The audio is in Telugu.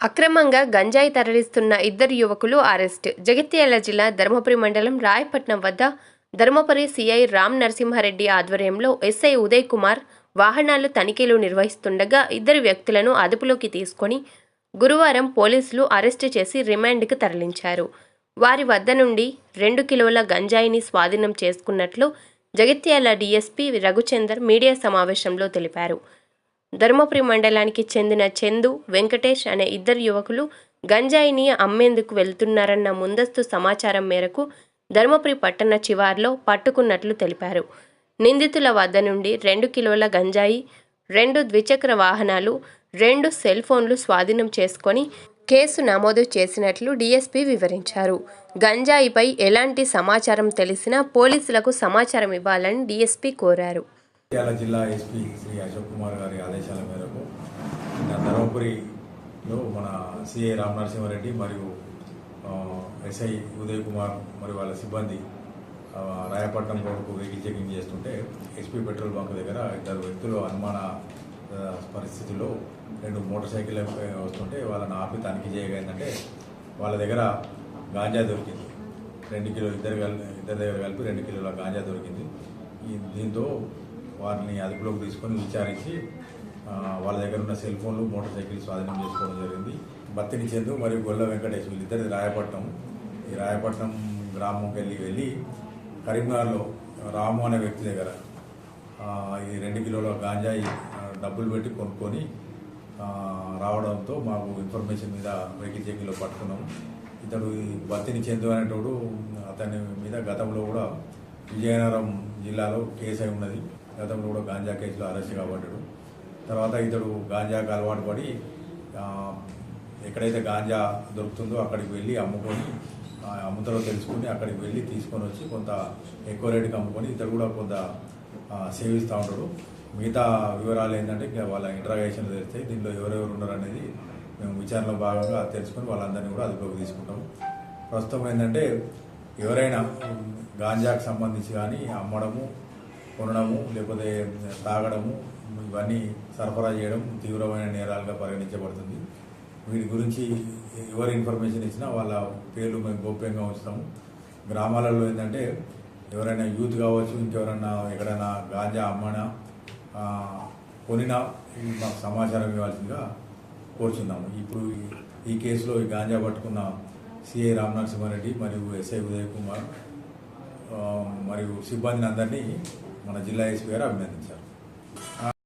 అక్రమంగా గంజాయి తరలిస్తున్న ఇద్దరు యువకులు అరెస్ట్. జగిత్యాల జిల్లా ధర్మపురి మండలం రాయపట్నం వద్ద ధర్మపురి సిఐ రామ్ నరసింహారెడ్డి ఆధ్వర్యంలో ఎస్ఐ ఉదయ్ కుమార్ వాహనాలు తనిఖీలు నిర్వహిస్తుండగా ఇద్దరు వ్యక్తులను అదుపులోకి తీసుకొని గురువారం పోలీసులు అరెస్టు చేసి రిమాండ్కు తరలించారు. వారి వద్ద నుండి రెండు కిలోల గంజాయిని స్వాధీనం చేసుకున్నట్లు జగిత్యాల డీఎస్పీ రఘుచందర్ మీడియా సమావేశంలో తెలిపారు. ధర్మపురి మండలానికి చెందిన చందు వెంకటేష్ అనే ఇద్దరు యువకులు గంజాయిని అమ్మేందుకు వెళ్తున్నారన్న ముందస్తు సమాచారం మేరకు ధర్మపురి పట్టణ చివార్లో పట్టుకున్నట్లు తెలిపారు. నిందితుల వద్ద నుండి రెండు కిలోల గంజాయి రెండు ద్విచక్ర వాహనాలు రెండు సెల్ ఫోన్లు స్వాధీనం చేసుకొని కేసు నమోదు చేసినట్లు డీఎస్పీ వివరించారు. గంజాయిపై ఎలాంటి సమాచారం తెలిసినా పోలీసులకు సమాచారం ఇవ్వాలని డీఎస్పీ కోరారు. ముత్యాల జిల్లా ఎస్పీ శ్రీ అశోక్ కుమార్ గారి ఆదేశాల మేరకు ధర్మపురిలో మన సిఐ రామనరసింహారెడ్డి మరియు ఎస్ఐ ఉదయ్ కుమార్ మరియు వాళ్ళ సిబ్బంది రాయపట్నం రోడ్డుకు వెహికల్ చెకింగ్ చేస్తుంటే ఎస్పీ పెట్రోల్ బంక్ దగ్గర ఇద్దరు వ్యక్తులు అనుమాన పరిస్థితుల్లో రెండు మోటార్ సైకిల్ వస్తుంటే వాళ్ళని ఆపి తనిఖీ చేయగా ఏంటంటే వాళ్ళ దగ్గర గాంజా దొరికింది. రెండు కిలో ఇద్దరు కలిపి ఇద్దరి దగ్గర కలిపి రెండు కిలోల గాంజా దొరికింది. దీంతో వారిని అదుపులోకి తీసుకొని విచారించి వాళ్ళ దగ్గర ఉన్న సెల్ ఫోన్లు మోటార్ సైకిల్ స్వాధీనం చేసుకోవడం జరిగింది. బత్తిని చందు మరియు గొల్ల వెంకటేష్ వీళ్ళిద్దరిది రాయపట్నం. ఈ రాయపట్నం గ్రామంకి వెళ్ళి వెళ్ళి కరీంనగర్లో రాము అనే వ్యక్తి దగ్గర ఈ రెండు కిలోల గాంజాయి డబ్బులు పెట్టి కొనుక్కొని రావడంతో మాకు ఇన్ఫర్మేషన్ మీద వెహికల్ చెక్కిలో పట్టుకున్నాం. ఇతడు బత్తిని చందు అనేటోడు అతని మీద గతంలో కూడా విజయనగరం జిల్లాలో కేసు అయి ఉన్నది. గతంలో కూడా గాంజా కేసులో అరెస్ట్ కాబడ్డాడు. తర్వాత ఇతడు గాంజాకు అలవాటు పడి ఎక్కడైతే గాంజా దొరుకుతుందో అక్కడికి వెళ్ళి అమ్ముకొని అమ్ముతారో తెలుసుకుని అక్కడికి వెళ్ళి తీసుకొని వచ్చి కొంత ఎక్కువ రేటుకి అమ్ముకొని ఇతడు కూడా కొంత సేవిస్తూ ఉంటాడు. మిగతా వివరాలు ఏంటంటే ఇంకా వాళ్ళ ఇంటరాగేషన్ తెలిస్తే దీనిలో ఎవరెవరు ఉన్నారనేది మేము విచారణలో భాగంగా తెలుసుకొని వాళ్ళందరినీ కూడా అదుపులోకి తీసుకుంటాం. ప్రస్తుతం ఏంటంటే ఎవరైనా గాంజాకు సంబంధించి కానీ అమ్మడము కొనడము లేకపోతే తాగడము ఇవన్నీ సరఫరా చేయడం తీవ్రమైన నేరాలుగా పరిగణించబడుతుంది. వీటి గురించి ఎవరు ఇన్ఫర్మేషన్ ఇచ్చినా వాళ్ళ పేర్లు మేము గోప్యంగా ఉంచుతాము. గ్రామాలలో ఏంటంటే ఎవరైనా యూత్ కావచ్చు ఇంకెవరైనా ఎక్కడైనా గాంజా అమ్మనా కొనినా మాకు సమాచారం ఇవ్వాల్సిందిగా కోరుచున్నాము. ఇప్పుడు ఈ- కేసులో ఈ గాంజా పట్టుకున్న సిఐ రామనరసింహారెడ్డి మరియు ఎస్ఐ ఉదయ్ కుమార్ మరియు సిబ్బందిని అందరినీ మన జిల్లా ఎస్పీ గారు అభినందించారు.